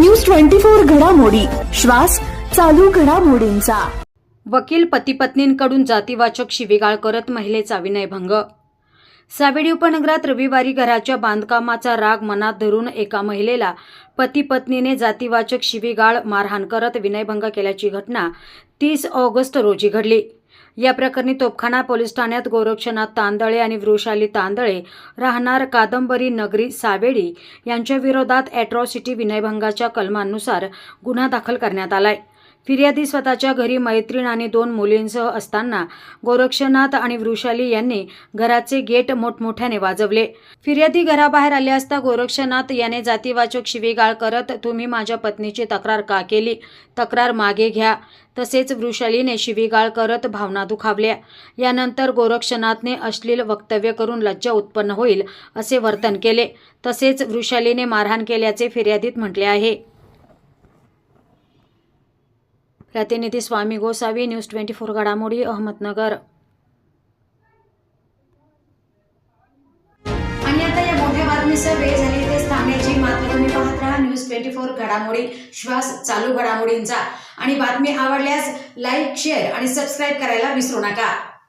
News twenty four घडामोडी. श्वास चालू घडामोडींचा. वकील पती पत्नींकडून जातीवाचक शिवीगाळ करत महिलेचा विनयभंग सावेडी उपनगरात रविवारी घराच्या बांधकामाचा राग मनात धरून एका महिलेला पती पत्नीने जातीवाचक शिवीगाळ मारहाण करत विनयभंग केल्याची घटना तीस ऑगस्ट रोजी घडली. या प्रकरणी तोपखाना पोलीस ठाण्यात गोरक्षनाथ तांदळे आणि वृषाली तांदळे राहणार कादंबरी नगरी सावेडी यांच्या विरोधात अॅट्रॉसिटी विनयभंगाच्या कलमांनुसार गुन्हा दाखल करण्यात आलाय. फिर्यादी स्वतःच्या घरी मैत्रीण आणि दोन मुलींसह असताना गोरक्षनाथ आणि वृषाली यांनी घराचे गेट मोठमोठ्याने वाजवले. फिर्यादी घराबाहेर आले असता गोरक्षनाथ याने जातीवाचक शिवीगाळ करत तुम्ही माझ्या पत्नीची तक्रार का केली? तक्रार मागे घ्या. तसेच वृषालीने शिवीगाळ करत भावना दुखावल्या. यानंतर गोरक्षनाथने अश्लील वक्तव्य करून लज्जा उत्पन्न होईल असे वर्तन केले. तसेच वृषालीने मारहाण केल्याचे फिर्यादीत म्हटले आहे. प्रतिनिधी Swami Gosavi news twenty four घडामोडी अहमदनगर. आणि आता या मोठ्या बातमीसह वेळ झाली तेच थांबण्याची. मात्र तुम्ही पाहत राहा न्यूज ट्वेंटी फोर घडामोडी. श्वास चालू घडामोडींचा. आणि बातमी आवडल्यास लाईक शेअर आणि सबस्क्राईब करायला विसरू नका.